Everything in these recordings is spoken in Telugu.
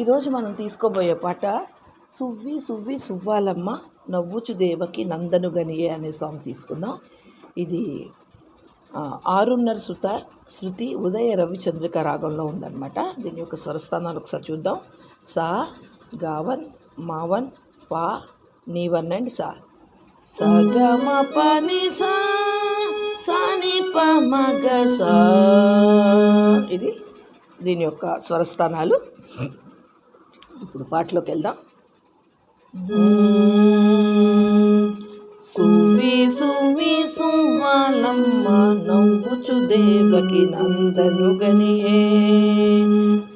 ఈరోజు మనం తీసుకోబోయే పాట సువ్వి సువ్వి సువ్వాలమ్మ నవ్వుచు దేవకి నందను గనియే అనే సాంగ్ తీసుకుందాం. ఇది ఆరున్నర శృత శృతి ఉదయ రవిచంద్రిక రాగంలో ఉందన్నమాట. దీని యొక్క స్వరస్థానాలు ఒకసారి చూద్దాం. సా గావన్ మావన్ పా నీవన్ అండ్ సా. సగమ పని సా సాని ప మగ సా. ఇది దీని యొక్క స్వరస్థానాలు. ఇప్పుడు పాటలోకి వెళ్దాం. సువి సువి సువ్వాలమ్మ నవ్వుచు దేవకి నందను గనియే.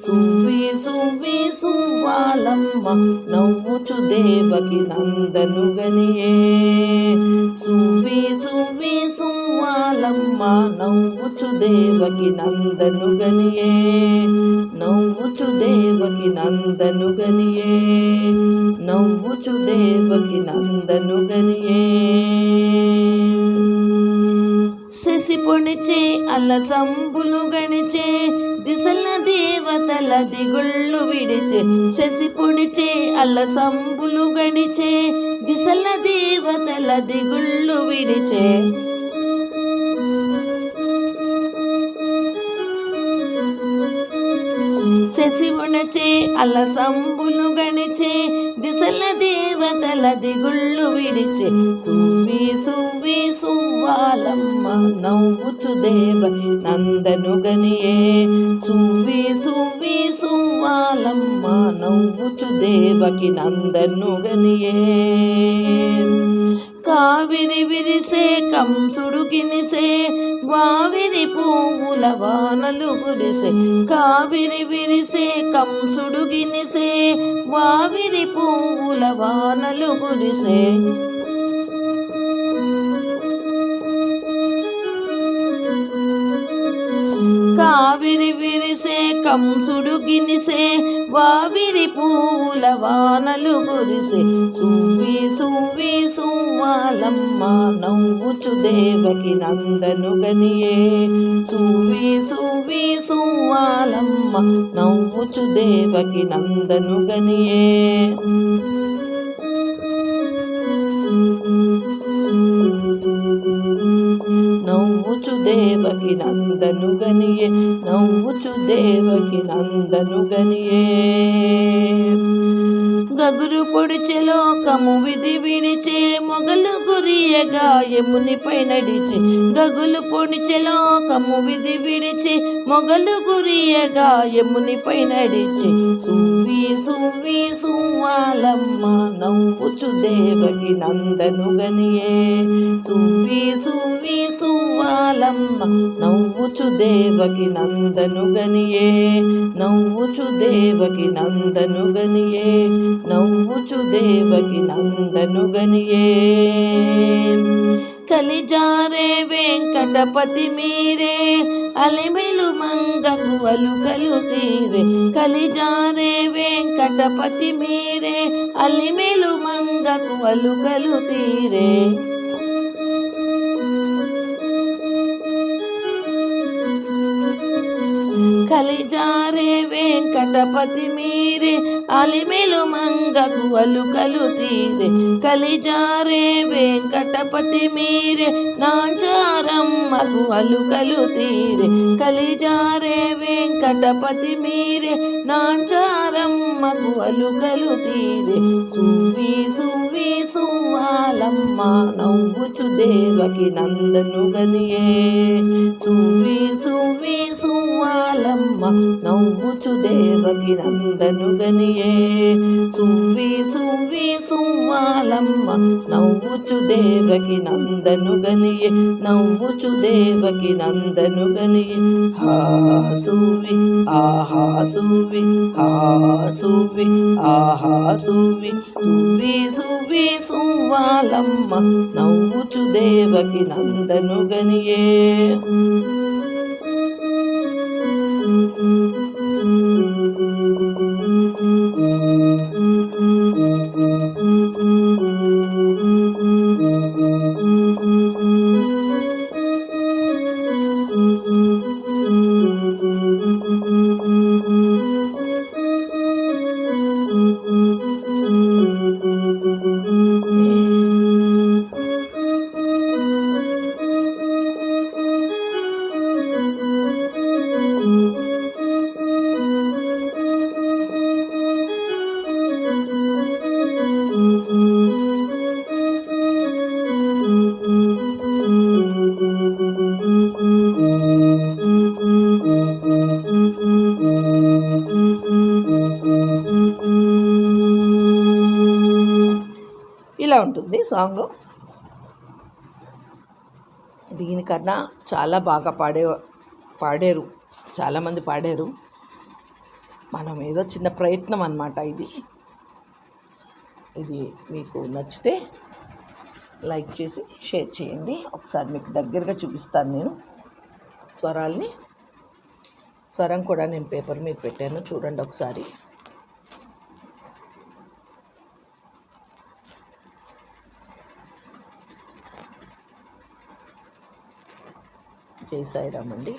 సువి సువి సువ్వాలమ్మ నవ్వుచు దేవకి నందను గనియే. సువి సువి సువ్వాలమ్మ నవ్వుచు దేవకి నందను గనియే. దేవకి నందను గనియే. నవ్వుచు దేవకి నందను గనియే. శశి పొణిచే అలసంబులు గణిచే దిశల దేవతల దిగుళ్ళు విడిచే. శశి పొణిచే అలసంబులు గణిచే దిశల దేవతల దిగుళ్ళు విడిచే. శశివునచే అలసంబులు గణిచే దిశల దేవతల దిగుళ్ళు విడిచే సువ్వి సువ్వి సువ్వాలమ్మ నవ్వుచు దేవ నందను గనియే సువ్వి సువ్వి సువ్వాలమ్మ నవ్వుచు దేవకి నందను గనియే కావిరి విరిసే కంసుడు గినిసే వావిరి పువ్వుల వానలు కురిసే కావిరి విరిసే కంసుడు గినిసే వావిరి పువ్వుల వానలు కురిసే. కావిరి విరిసే కంసుడు గినిసే వావిరి పూల వానలు కురిసే. సువ్వి సువ్వి సువ్వాలమ్మ నవ్వుచు దేవకి నందను గనియే. సువ్వి సువ్వి సువ్వాలమ్మ నవ్వుచు దేవకి నందను గనియే. దేవకి నందను గనియే నవ్వుచు దేవకి నందను గనియే గగురు పొడిచె లోకము విధి విడిచే మొగలు గురియగా యమునిపై నడిచే. గగులు పొడిచె లోకము విధి విడిచే మొగలు గురియగా యమునిపై నడిచే. సువ్వి సువ్వి సువ్వాలమ్మ నవ్వుచు దేవకి నందను గనియే సువ్వి సువ్వి సువ్వాలమ్మ నవ్వుచు దేవకి నందను గనియే నవ్వుచు దేవకి నందను గనియే నవ్వుచు దేవకి నందను గనియే కలిజారే వెంకటపతి మీరే అలిమిలు మంగకు అలుకలు తీరే. కలిజారే వెంకటపతి మీరే అలిమిలు మంగకు అలుకలు తీరే. కలిజారే వెంకటపతి మీరే అలిమెలు మంగకు అలుకలు తీరే. కలిజారే వెంకటపతి మీరే నాచారమ్మకు అలుకలు తీరే. కలిజారే వెంకటపతి మీరే నాచారమ్మకు అలుకలు తీరే. సువ్వి సువ్వి సువ్వాలమ్మ నవ్వుచు దేవకి నందను గనియే సువ్వి సువ్వి బాలమ్మ నవ్వుచు దేవకి నందనుగనియే సువ్వి సువ్వి సువ్వాలమ్మ నవ్వుచు దేవకి నందనుగనియే నవ్వుచు దేవకి నందనుగనియే హా సువ్వి ఆహా సువి హా సువ్వి ఆహా సువి సువ్వి సువ్వి సువ్వాలమ్మ నవ్వుచు దేవకి నందనుగనియే ఇలా ఉంటుంది సాంగ్. దీనికన్నా చాలా బాగా పాడే పాడారు చాలామంది పాడారు. మనం ఏదో చిన్న ప్రయత్నం అన్నమాట ఇది. ఇది మీకు నచ్చితే లైక్ చేసి షేర్ చేయండి. ఒకసారి మీకు దగ్గరగా చూపిస్తాను నేను స్వరాల్ని. స్వరం కూడా నేను పేపర్ మీద పెట్టాను చూడండి ఒకసారి. జై సాయిరామ్ అండి